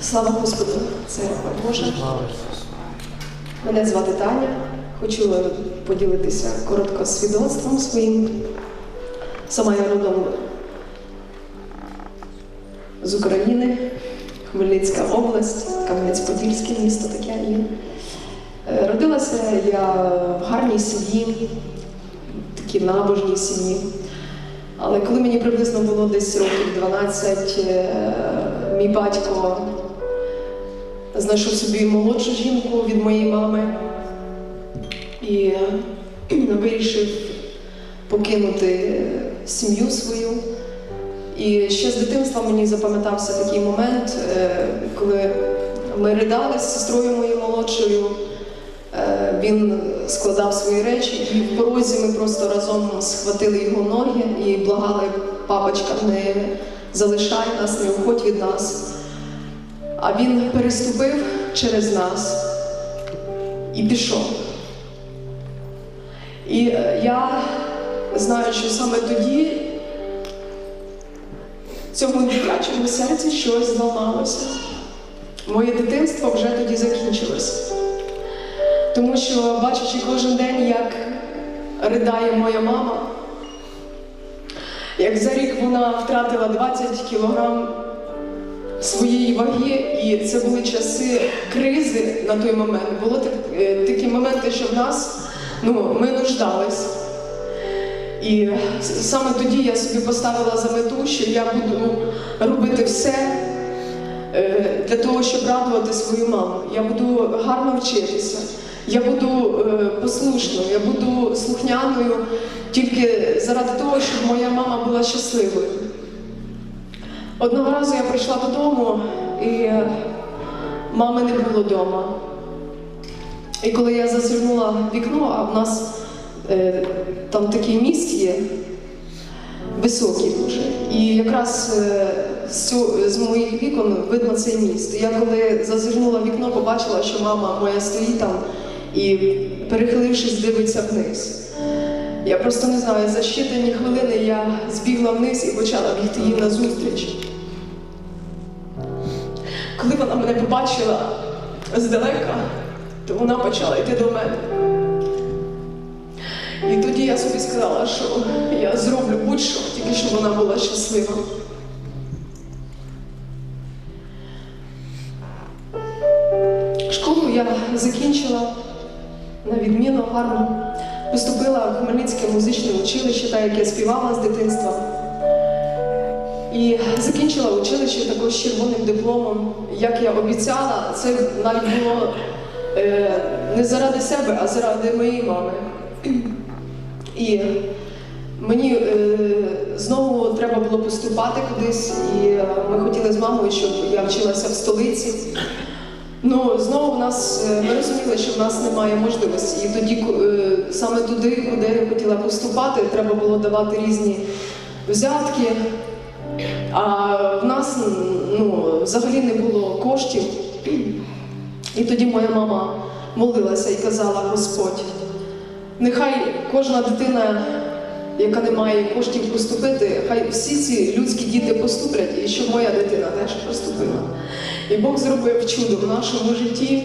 Слава Господу, це Боже. Мене звати Таня. Хочу поділитися коротко свідоцтвом своїм. Сама я родом з України, Хмельницька область, Кам'янець-Подільське місто таке є. Е, Родилася я в гарній сім'ї, такій набожній сім'ї. Але коли мені приблизно було десь років 12, е, мій батько знайшов собі молодшу жінку від моєї мами і е, вирішив покинути сім'ю свою. І ще з дитинства мені запам'ятався такий момент, е, коли ми ридали з сестрою моєю молодшою. Він складав свої речі, і в порозі ми просто разом схватили його ноги і благали, папочка, не залишай нас, не уходь від нас. А він переступив через нас і пішов. І е, я знаю, що саме тоді в цьому дитячому серці щось зламалося. Моє дитинство вже тоді закінчилося. Тому що, бачачи кожен день, як ридає моя мама, як за рік вона втратила 20 кілограм своєї ваги, і це були часи кризи на той момент. Були е, такі моменти, що в нас ну, ми нуждались. І саме тоді я собі поставила за мету, що я буду робити все е, для того, щоб радувати свою маму. Я буду гарно вчитися, я буду е, послушною, я буду слухняною тільки заради того, щоб моя мама була щасливою. Одного разу я прийшла додому, і мами не було вдома. І коли я зазирнула вікно, а в нас е, там такий міст є, високий дуже. І якраз е, з, з моїх вікон видно цей міст. Я коли зазирнула вікно, побачила, що мама моя стоїть там і, перехилившись, дивиться вниз. Я просто не знаю, за щитані хвилини я збігла вниз і почала бігти їй назустріч. Коли вона мене побачила здалека, то вона почала йти до мене. І тоді я собі сказала, що я зроблю будь-що, тільки щоб вона була щаслива. Гарно. Поступила в Хмельницьке музичне училище, так як я співала з дитинства. І закінчила училище також червоним дипломом. Як я обіцяла, це навіть було е, не заради себе, а заради моєї мами. І мені е, знову треба було поступати кудись, і ми хотіли з мамою, щоб я вчилася в столиці. Ну, знову в нас е, ми розуміли, що в нас немає можливості. І тоді е, саме туди, куди я хотіла поступати, треба було давати різні взятки. А в нас ну, взагалі не було коштів. І тоді моя мама молилася і казала: Господь, нехай кожна дитина, яка не має коштів поступити, хай всі ці людські діти поступлять, і щоб моя дитина теж поступила. І Бог зробив чудо в нашому житті.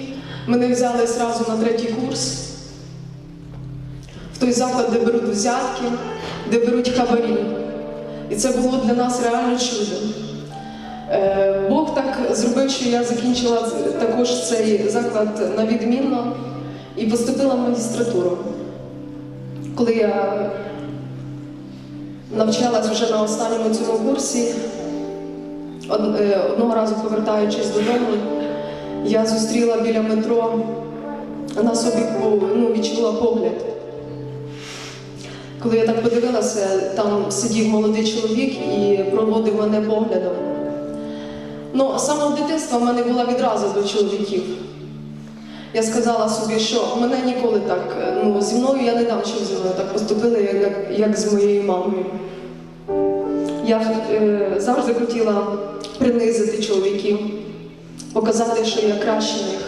Мене взяли зразу на третій курс, в той заклад, де беруть взятки, де беруть хабарі. І це було для нас реально чудо. Е, Бог так зробив, що я закінчила також цей заклад на відмінно і поступила в магістратуру. Коли я навчалась вже на останньому цьому курсі, е, одного разу повертаючись додому, я зустріла біля метро на собі ну, відчула погляд. Коли я так подивилася, там сидів молодий чоловік і проводив мене поглядом. Ну, з самого дитинства в мене була відразу до чоловіків. Я сказала собі, що мене ніколи так, е, ну, зі мною я не дам, щоб зі мною так поступили, як, як, з моєю мамою. Я е, завжди хотіла принизити чоловіків, показати, що я краще них.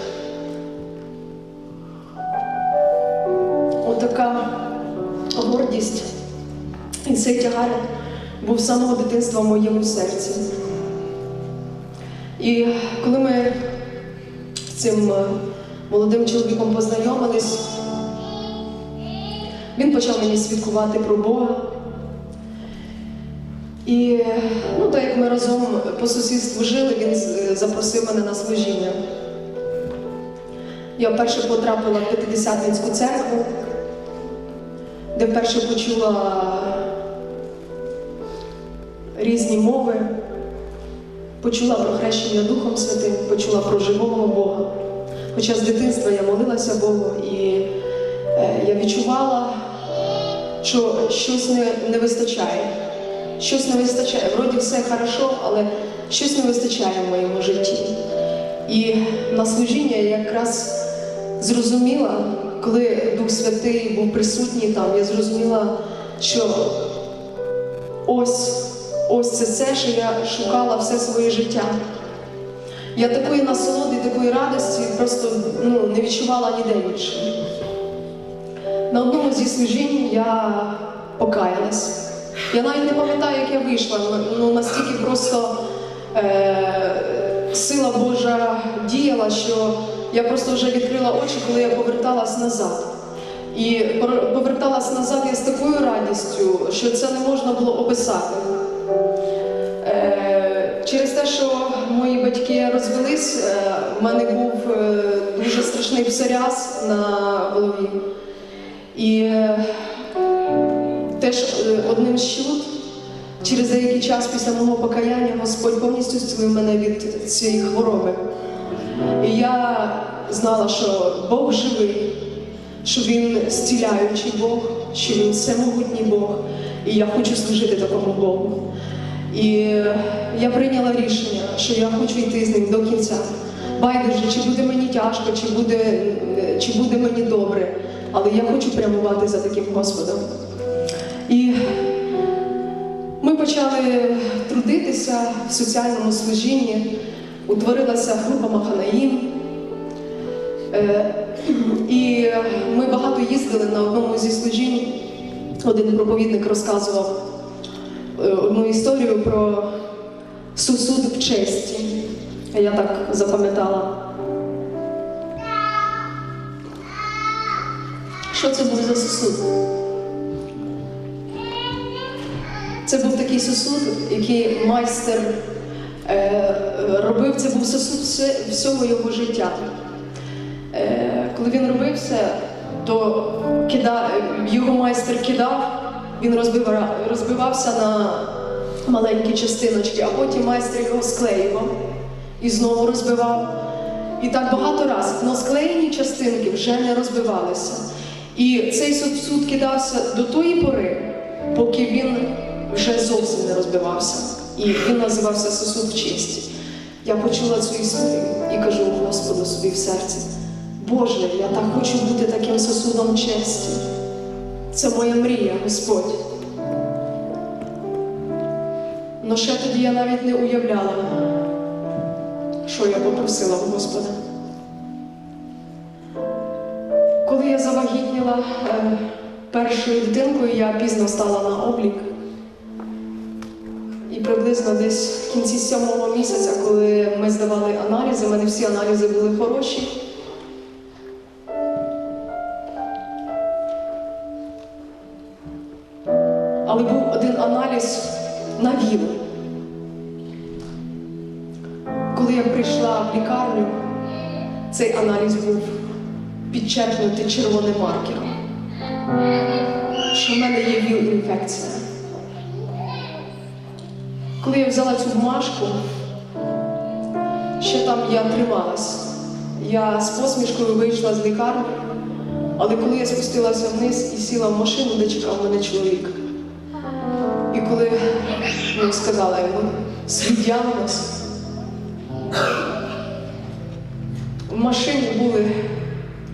Отака гордість і цей тягар був з самого дитинства в моєму серці. І коли ми з цим е, молодим чоловіком познайомились, він почав мені свідкувати про Бога. І ну, так як ми разом по сусідству жили, він запросив мене на служіння. Я вперше потрапила в П'ятидесятницьку церкву, де вперше почула різні мови, почула про хрещення Духом Святим, почула про живого Бога. Хоча з дитинства я молилася Богу і е, я відчувала, що щось не, не вистачає. Щось не вистачає. Вроді все хорошо, але щось не вистачає в моєму житті. І на служіння я якраз зрозуміла, коли Дух Святий був присутній там, я зрозуміла, що ось, ось це все, що я шукала все своє життя. Я такої насолоди, такої радості просто ну, не відчувала ніде більше. На одному зі служінь я покаялась. Я навіть не пам'ятаю, як я вийшла. Ну настільки просто е- сила Божа діяла, що я просто вже відкрила очі, коли я поверталась назад. І поверталась назад я з такою радістю, що це не можна було описати. Через те, що мої батьки розвелись, е, в мене був е, дуже страшний псоріаз на голові. І е, теж одним з чуд, через деякий час після мого покаяння Господь повністю зцілив мене від цієї хвороби. І я знала, що Бог живий, що Він зціляючий Бог, що Він всемогутній Бог. І я хочу служити такому Богу. І я прийняла рішення, що я хочу йти з ним до кінця. Байдуже, чи буде мені тяжко, чи буде, чи буде мені добре, але я хочу прямувати за таким Господом. І ми почали трудитися в соціальному служінні, утворилася група Маханаїм. Е, І ми багато їздили на одному зі служінь. Один проповідник розказував одну історію про сусуд в честі. Я так запам'ятала. Що це був за сусуд? Це був такий сосуд, який майстер е, робив. Це був сосуд все, всього його життя. Е, коли він робив це, то кида, його майстер кидав, він розбива, розбивався на маленькі частиночки, а потім майстер його склеював і знову розбивав. І так багато разів. Але склеєні частинки вже не розбивалися. І цей сосуд кидався до тої пори, поки він вже зовсім не розбивався. І він називався сосуд в честі. Я почула цю історію і кажу Господу собі в серці. Боже, я так хочу бути таким сосудом честі. Це моя мрія, Господь. Но ще тоді я навіть не уявляла, що я попросила в Господа. Коли я завагітніла е, першою дитинкою, я пізно стала на облік. І приблизно десь в кінці сьомого місяця, коли ми здавали аналізи, у мене всі аналізи були хороші. Аналіз був підчеркнутий червоним маркером, що в мене є ВІЛ-інфекція. Коли я взяла цю бумажку, ще там я трималась. Я з посмішкою вийшла з лікарні, але коли я спустилася вниз і сіла в машину, де чекав мене чоловік. І коли ну, сказала йому діагноз, в машині були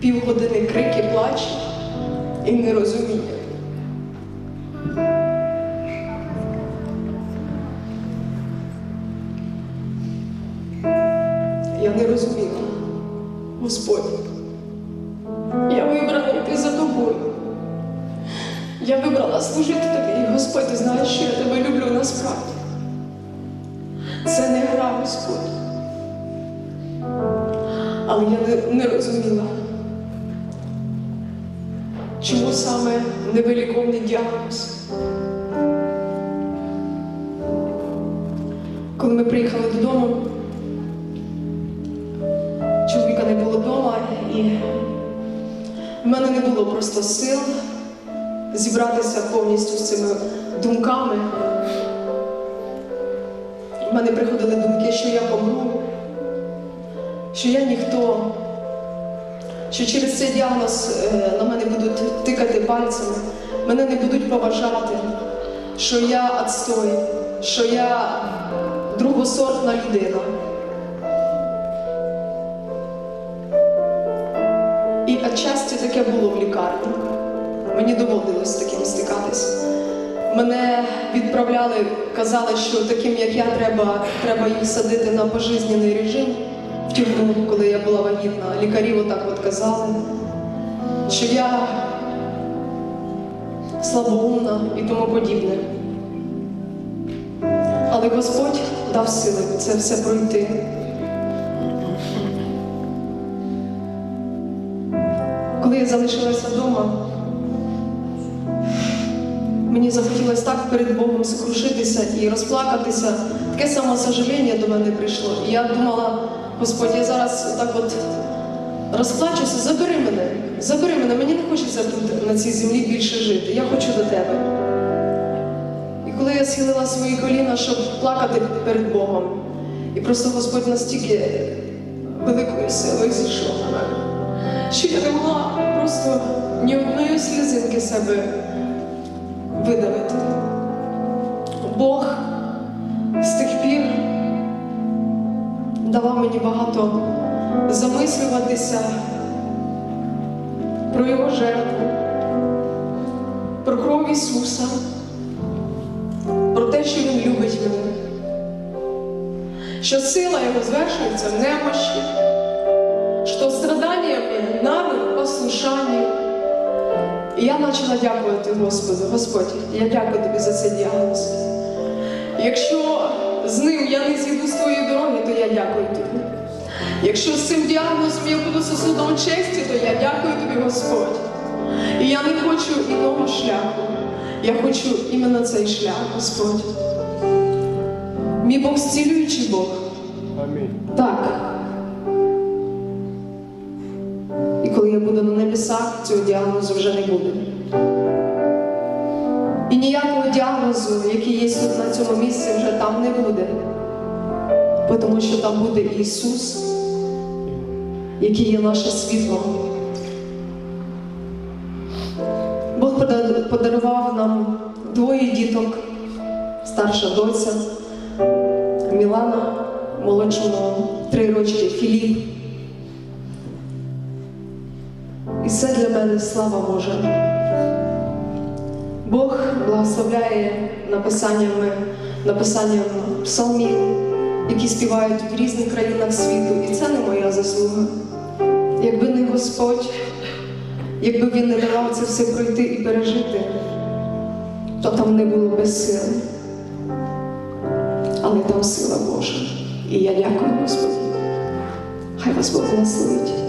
півгодини крики, плач і нерозуміння. Я не розуміла, Господь. Я вибрала йти за тобою. Я вибрала служити тобі, і Господь, ти Але я не, не розуміла, чому саме невиліковний діагноз. Коли ми приїхали додому, чоловіка не було вдома, і в мене не було просто сил зібратися повністю з цими думками. В мене приходили думки, що я помру, що я ніхто, що через цей діагноз е, на мене будуть тикати пальцями, мене не будуть поважати, що я отстой, що я другосортна людина. І отчасті таке було в лікарні. Мені доводилось таким стикатись. Мене відправляли, казали, що таким, як я, треба, треба їх садити на пожизнений режим тюрму, коли я була вагітна. Лікарі отак от казали, що я слабоумна і тому подібне. Але Господь дав сили це все пройти. Коли я залишилася вдома, мені захотілося так перед Богом сокрушитися і розплакатися. Таке самосожаління до мене прийшло. І я думала, Господь, я зараз так от розплачуся, забери мене, забери мене, мені не хочеться тут на цій землі більше жити. Я хочу до тебе. І коли я схилила свої коліна, щоб плакати перед Богом, і просто Господь настільки великою силою зійшов на мене, що я не могла просто ні одної слізинки себе видавити. Бог з тих пір давав мені багато замислюватися про Його жертву, про кров Ісуса, про те, що Він любить мене, що сила Його звершується в немощі, що страданиями нами послушанню. І я почала дякувати Господу. Господь, я дякую тобі за цей діагноз. Якщо з ним я не зійду з твоєї дороги, то я дякую тобі. Якщо з цим діагнозом я буду сосудом честі, то я дякую тобі, Господь. І я не хочу іного шляху. Я хочу іменно цей шлях, Господь. Мій Бог зцілюючий Бог. Амінь. Так. І коли я буду на небесах, цього діагнозу вже не буде. Ніякого діагнозу, який є тут на цьому місці, вже там не буде. Тому що там буде Ісус, який є наше світло. Бог подарував нам двоє діток, старша доця, Мілана, молодшому три рочки Філіп. І це для мене слава Божа. Бог благословляє написаннями, написанням псалмів, які співають в різних країнах світу. І це не моя заслуга. Якби не Господь, якби Він не давав це все пройти і пережити, то там не було без сили. Але там сила Божа. І я дякую Господу. Хай вас благословить.